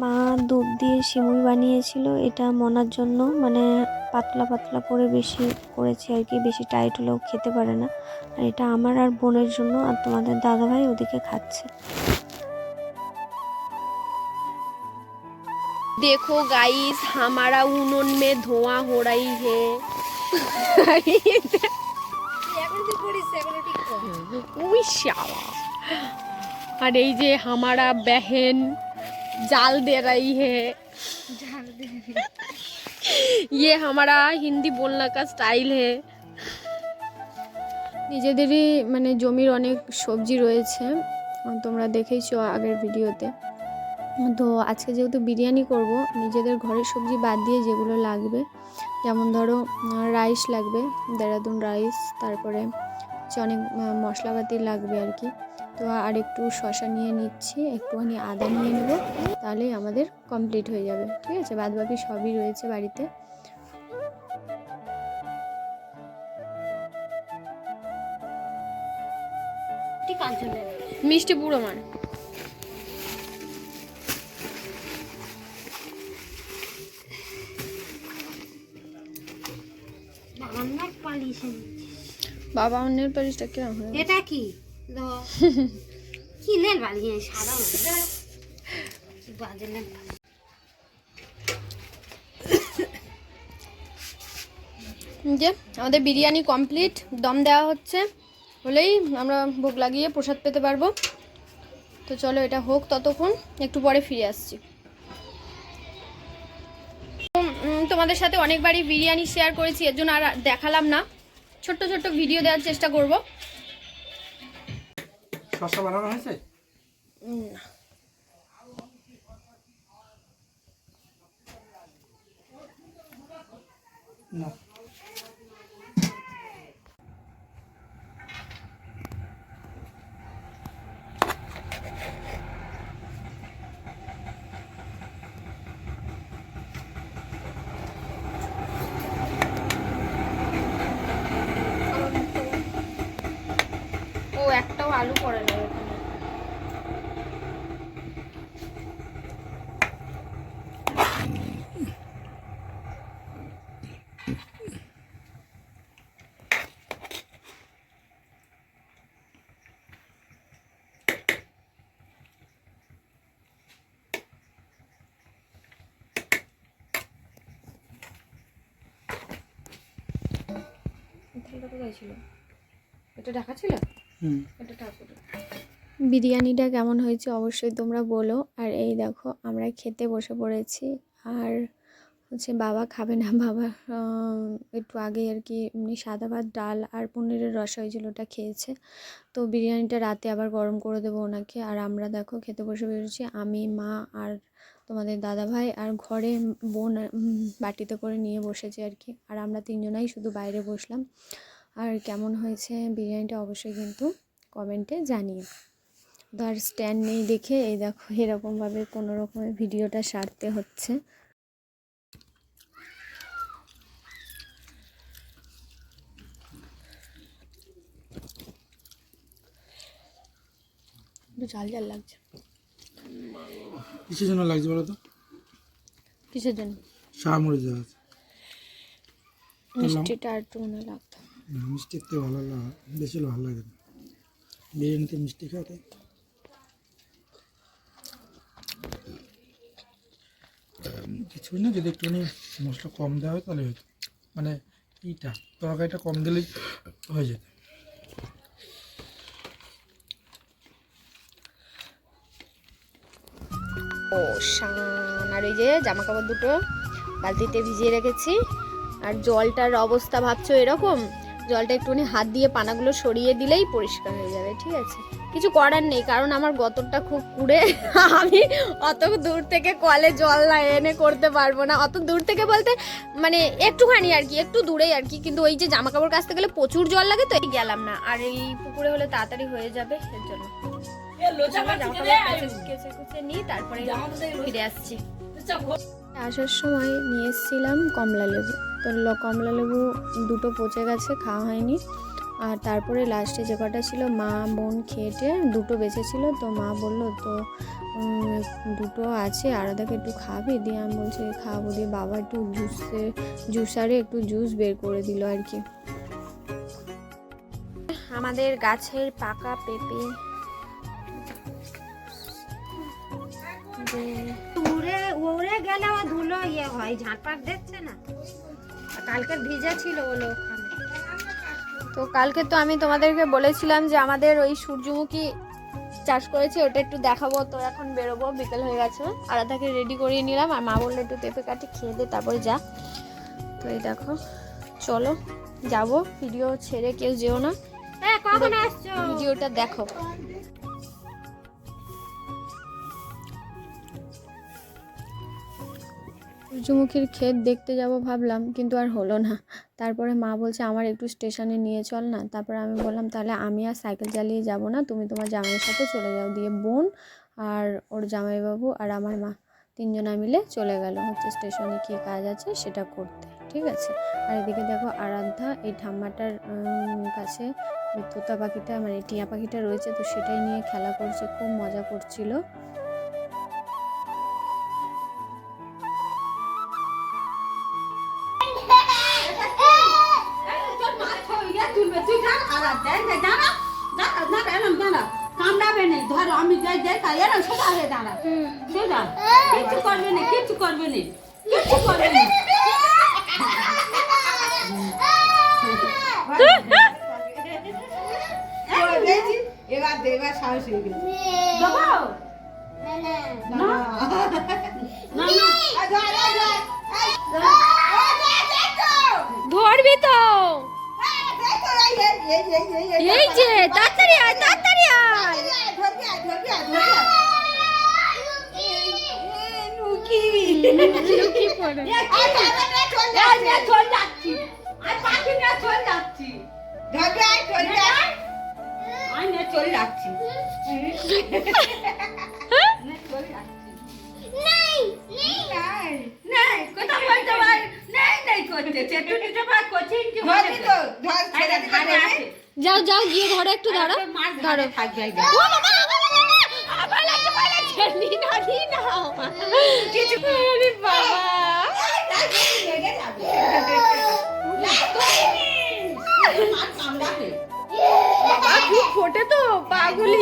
মা দুধ দিয়ে সিমুই বানিয়েছিল। এটা মনার জন্য। মানে পাতলা পাতলা করে বেশি করেছি আর কি। বেশি টাইট হলেও খেতে পারে না। আর এটা আমার আর বোনের জন্য আর তোমাদের দাদাভাই ওদিকে খাচ্ছে। দেখো গাইস হামারা উনন মে ধোয়া হোড়াই হে। আর এই যে হামারা বেহেন। ये जे हमारा बहन जाल दे रही है ये हमारा हिंदी बोलने का स्टाइल है নিজেদেরই মানে জমির অনেক সবজি রয়েছে তোমরা দেখেইছো আগের ভিডিওতে তো আজকে যেহেতু বিরিয়ানি করব নিজেদের ঘরের সবজি বাদ দিয়ে যেগুলো লাগবে যেমন ধরো রাইস লাগবে দেরাদুন রাইস তারপরে হচ্ছে অনেক আহ, মশলাপাতি লাগবে আর কি তো আর একটু শশা নিয়ে নিচ্ছি একটুখানি আদা নিয়ে নেব তাহলেই আমাদের কমপ্লিট হয়ে যাবে ঠিক আছে? বাদ বাকি সবই রয়েছে বাড়িতে। মিষ্টি পুরো মান বাবা অন্যের পারিসটা কিরম এটা কি? ল- কি লেল বালিয়ে সাদা বাজে যে আমাদের বিরিয়ানি কমপ্লিট দম দেওয়া হচ্ছে। হলেই আমরা ভোগ লাগিয়ে প্রসাদ পেতে পারব। তো চলো এটা হোক ততক্ষণ একটু পরে ফিরে আসছি। তো, তোমাদের সাথে অনেকবারই বিরিয়ানি শেয়ার করেছি এর জন্য আর দেখালাম না। ছোট্ট ছোট্ট ভিডিও দেওয়ার চেষ্টা করব। শসা বানানো হয়েছে? না ও একটাও আলু পড়ে না এখানে। থালটা কোথায় ছিল? এটা ঢাকা ছিল? এটা ঠাকুর বিরিয়ানিটা কেমন হয়েছে অবশ্যই তোমরা বলো। আর এই দেখো আমরা খেতে বসে পড়েছি। আর হচ্ছে বাবা খাবে না বাবা একটু আগে আর কি এমনি সাদা ভাত ডাল আর পনিরের রসা হয়েছিল ওটা খেয়েছে। তো বিরিয়ানিটা রাতে আবার গরম করে দেবো ওনাকে। আর আমরা দেখো খেতে বসে বেরোচ্ছি আমি মা আর তোমাদের দাদা ভাই আর ঘরে বোন বাটিতে করে নিয়ে বসেছে আর কি। আর আমরা তিনজনাই শুধু বাইরে বসলাম। আর কেমন হয়েছে বিরিয়ানিটা অবশ্যই কিন্তু কমেন্টে জানিয়ে তো আর স্ট্যান্ড নেই দেখে এই দেখো এরকমভাবে কোনো রকমের ভিডিওটা সারতে হচ্ছে। ঝাল ঝাল লাগছে। কিসের জন্য লাগছে বলো তো? কিসের জন্য? দেওয়া আছে মিষ্টিটা আর একটু মনে লাগতো। না, মিষ্টির তো ভালো লাগে বেশি ভালো লাগে না। বিরিয়ানিতে মিষ্টি খাওয়া তাই কিছুই না যদি একটুখানি মশলা কম দেওয়া হয় তাহলে হতো মানে এইটা তরকারিটা কম দিলেই হয়ে যেত। ও শান আর ওই যে জামা কাপড় দুটো বালতিতে ভিজিয়ে রেখেছি। আর জলটার অবস্থা ভাবছ এরকম? জলটা একটুখানি হাত দিয়ে পানাগুলো সরিয়ে দিলেই পরিষ্কার হয়ে যাবে ঠিক আছে? কিছু করার নেই কারণ আমার গতরটা খুব কুড়ে। আমি অত দূর থেকে কলে জল না এনে করতে পারব না। অত দূর থেকে বলতে মানে একটুখানি আর কি একটু দূরেই আর কি। কিন্তু ওই যে জামা কাপড় কাচতে গেলে প্রচুর জল লাগে তো এই গেলাম না। আর এই পুকুরে হলে তাড়াতাড়ি হয়ে যাবে এর জন্য। তারপরে ফিরে আসছি। আসার সময় নিয়ে এসেছিলাম কমলা লেবু। তো কমলা লেবু দুটো পচে গেছে, খাওয়া হয়নি। আর তারপরে লাস্টে যে কটা ছিল, মা, বোন খেয়েটে দুটো বেঁচেছিল। তো মা বলল, তো দুটো আছে আরাধাকে একটু খাবি? দিয়ে আমি বলছি, খাব। দিয়ে বাবা একটু জুসে জুসারে একটু জুস বের করে দিল আর কি। আমাদের গাছের পাকা পেঁপে। উড়ে গেলে ও ধুলো ইয়ে হয়? ঝাঁটপাট দেখছে না? কালকে ভিজে ছিল ওলো ওখানে তো কালকে তো আমি তোমাদেরকে বলেছিলাম যে আমাদের ওই সূর্যমুখী চাষ করেছি ওটা একটু দেখাবো। তো এখন বেরোবো বিকেল হয়ে গেছে। আর তাকে রেডি করিয়ে নিলাম আর মা বলল একটু পেঁপে কাটি খেয়ে দে তারপরে যা। তো এই দেখো চলো যাব। ভিডিও ছেড়ে কেউ যেও না। আসছো? ভিডিওটা দেখো। সূর্যমুখীর ক্ষেত দেখতে যাব ভাবলাম, কিন্তু আর হলো না। তারপরে মা বলছে, আমার একটু স্টেশনে নিয়ে চল না। তারপরে আমি বললাম, তাহলে আমি আর সাইকেল চালিয়ে যাব না, তুমি তোমার জামাইয়ের সাথে চলে যাও। দিয়ে বোন আর ওর জামাইবাবু আর আমার মা তিনজনা মিলে চলে গেল হচ্ছে স্টেশনে, কী কাজ আছে সেটা করতে, ঠিক আছে? আর এদিকে দেখো আরাধ্যা, এই ঠাম্মাটার কাছে তোতা পাখিটা মানে টিয়া পাখিটা রয়েছে, তো সেটাই নিয়ে খেলা করছে, খুব মজা করছিল। আমি যাই যাই তাই সোজা হয়ে দাঁড়া সোজা কিচ্ছু করবে না কিচ্ছু করবে না কিচ্ছু করবে না এবার দে সাহস হয়ে গেছে না না না না ধরবি তো এই যে তাড়াতাড়ি আয় চলে যাচ্ছি আর পাখি নিয়ে চলে যাচ্ছি আমি নিয়ে চলে যাচ্ছি নিয়ে চলে যাচ্ছি নেই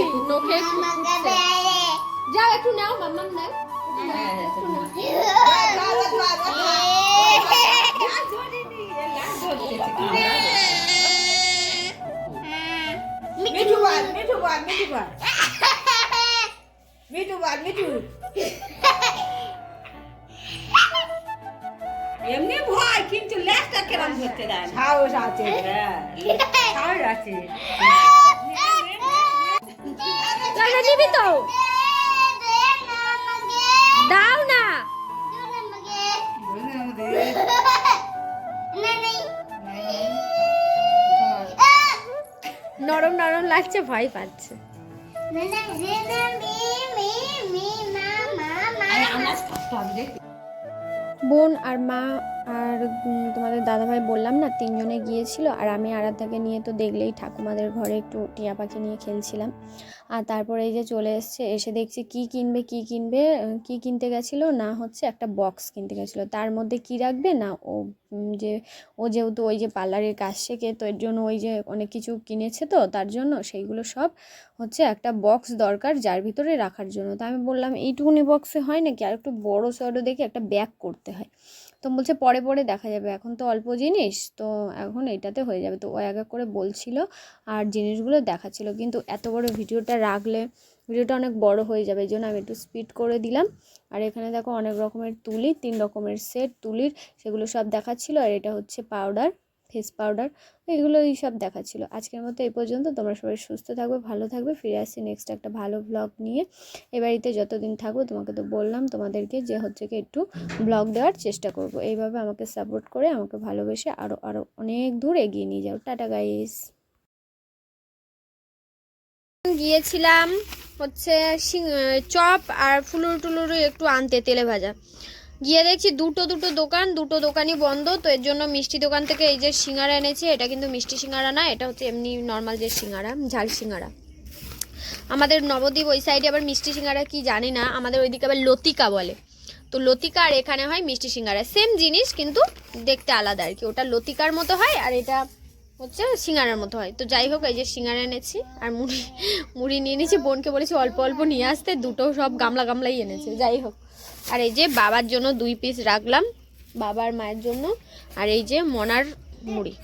পাগুলি নখে খুব ফুটছে। যাও একটু নাও মাম্মাম নাও মিঠু বল মিঠু বল মিঠু বল মিঠু বল মিঠু এমনি ভয় কিন্তু লেজটা কেরম ধরতে দেয় না। সাহস আছে হ্যাঁ, সাহস আছে তো দাও না নরম নরম লাগছে ভয় পাচ্ছে। বোন আর মা আর তোমাদের দাদাভাই বললাম না, তিনজনে গিয়েছিল, আর আমি আরাধ্যাকে নিয়ে তো দেখলেই ঠাকুমাদের ঘরে একটু টিয়া পাখি নিয়ে খেলছিলাম। আর তারপরে এই যে চলে এসছে, এসে দেখছি কি কিনবে কি কিনবে কি কিনতে গেছিল, না হচ্ছে একটা বক্স কিনতে গেছিল। তার মধ্যে কি রাখবে না, ও যে, ও যেহেতু ওই যে পার্লারের কাজ শেখে, তো এর জন্য ওই যে অনেক কিছু কিনেছে তো, তার জন্য সেইগুলো সব হচ্ছে একটা বক্স দরকার যার ভিতরে রাখার জন্য। তো আমি বললাম, এইটুকুনি বক্সে হয় নাকি? আর একটু বড় সড়ো দেখে একটা ব্যাগ করতে হয়। তো বলছে পরে পরে দেখা যাবে। এখন তো অল্প জিনিস, তো এখন এইটাতে হয়ে যাবে। তো ও এক এক করে বলছিল আর জিনিসগুলো দেখাচ্ছিল। কিন্তু এত বড় ভিডিওটা রাখলে ভিডিওটা অনেক বড় হয়ে যাবে। এই জন্য আমি একটু স্পিড করে দিলাম। আর এখানে দেখো অনেক রকমের তুলি, তিন রকমের সেট তুলির, সেগুলো সব দেখাচ্ছিলো। আর এটা হচ্ছে পাউডার ফেস পাউডার এগুলো এই সব দেখাচ্ছিল। আজকের মতো এই পর্যন্ত। তোমরা সবাই সুস্থ থাকবে, ভালো থাকবে। ফিরে আসছি নেক্সট একটা ভালো ব্লগ নিয়ে। এ বাড়িতে যতদিন থাকব, তোমাকে তো বললাম, তোমাদেরকে যে হচ্ছে কি একটু ব্লগ দেওয়ার চেষ্টা করব। এইভাবে আমাকে সাপোর্ট করে, আমাকে ভালোবেসে আরও আরও অনেক দূর এগিয়ে নিয়ে যাও। টাটা গাইস গিয়েছিলাম হচ্ছে চপ আর ফুলুর টুলুর একটু আনতে, তেলে ভাজা। গিয়ে দেখছি দুটো দুটো দোকান, দুটো দোকানই বন্ধ। তো এর জন্য মিষ্টি দোকান থেকে এই যে সিঙ্গারা এনেছি, এটা কিন্তু মিষ্টি সিঙ্গারা না, এটা হচ্ছে এমনি নর্মাল যে সিঙ্গারা, ঝাল সিঙ্গারা। আমাদের নবদ্বীপ ওই সাইডে আবার মিষ্টি সিঙ্গারা কি জানি না, আমাদের ওইদিকে আবার লতিকা বলে। তো লতিকা আর এখানে হয় মিষ্টি সিঙ্গারা। সেম জিনিস, কিন্তু দেখতে আলাদা আর কি। ওটা লতিকার মতো হয় আর এটা হচ্ছে সিঙ্গারার মতো হয়। তো যাই হোক, এই যে সিঙ্গারা এনেছি, আর মুড়ি মুড়ি নিয়ে নিয়েছি বোনকে বলেছি অল্প অল্প নিয়ে আসতে, দুটো সব গামলা গামলাই এনেছে। যাই হোক। আর এই যে বাবার জন্য দুই পিস রাখলাম, বাবার মায়ের জন্য। আর এই যে মনার মুড়ি।